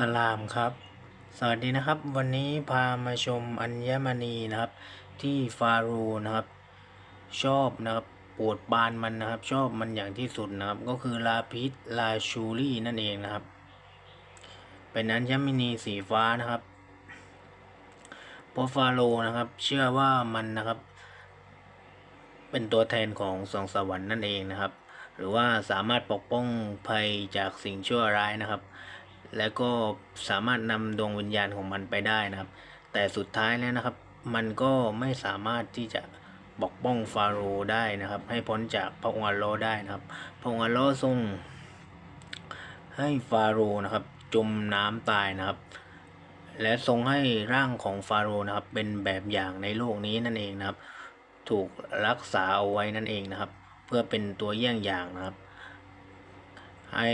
สลามครับ สวัสดีนะครับ วันนี้พามาชมอัญมณีนะครับ ที่ฟาโรห์นะครับ ชอบนะครับปรดบานมันนะครับ ชอบมันอย่างที่สุดนะครับ ก็คือลาพิษลาชูรี่นั่นเองนะครับ เป็นอัญมณีสีฟ้านะครับเพราะฟาโรห์นะครับ เชื่อว่ามันนะครับ เป็นตัวแทนของสวงสวรรค์นั่นเองนะครับ หรือว่าสามารถปกป้องภัยจากสิ่งชั่วร้ายนะครับ แล้วก็สามารถนำดวงวิญญาณของมันไปได้นะครับ แต่สุดท้ายแล้วนะครับ มันก็ไม่สามารถที่จะปกป้องฟาโรห์ได้นะครับ ให้พ้นจากพระองค์อัลลอฮ์ได้นะครับ พระองค์อัลลอฮ์ทรง ให้ฟาโรห์นะครับ จมน้ำตายนะครับ และทรงให้ร่างของฟาโรห์นะครับ เป็นแบบอย่างในโลกนี้นั่นเองนะครับ ถูกรักษาเอาไว้นั่นเองนะครับ เพื่อเป็นตัวเยี่ยงอย่างนะครับ ให้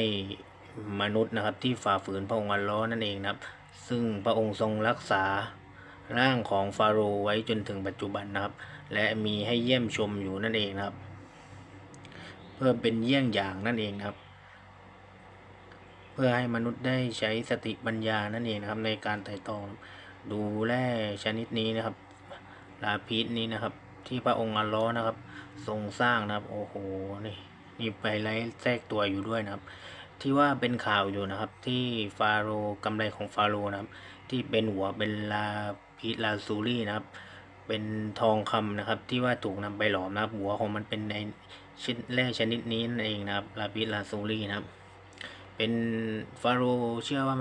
มนุษย์นะครับที่ฝ่าฝืนพระองค์อัลลอฮ์นั่นเองนะครับ ซึ่งพระองค์ทรงรักษาร่างของฟาโรห์ไว้จนถึงปัจจุบันนะครับ และมีให้เยี่ยมชมอยู่นั่นเองนะครับ เพื่อเป็นเยี่ยงอย่างนั่นเองนะครับ เพื่อให้มนุษย์ได้ใช้สติปัญญานั่นเองนะครับ ในการไต่ตองดูแร่ชนิดนี้นะครับลาพิษนี้นะครับ ที่พระองค์อัลลอฮ์นะครับ ทรงสร้างนะครับ โอ้โหนี่นี่ไปไล่แทรกตัวอยู่ด้วยนะครับ ที่ว่าเป็นข่าวอยู่นะครับ ที่ฟาโรห์กำไรของฟาโรนะครับ ที่เป็นหัวเป็นลาพิลาซูรี่นะครับ เป็นทองคำนะครับ ที่ว่าถูกนำไปหลอมนะครับ หัวของมันเป็นในชิ้นแร่ชนิดนี้นั่นเองนะครับลาพิลาซูรี่นะครับ เป็นฟาโรเชื่อว่ามัน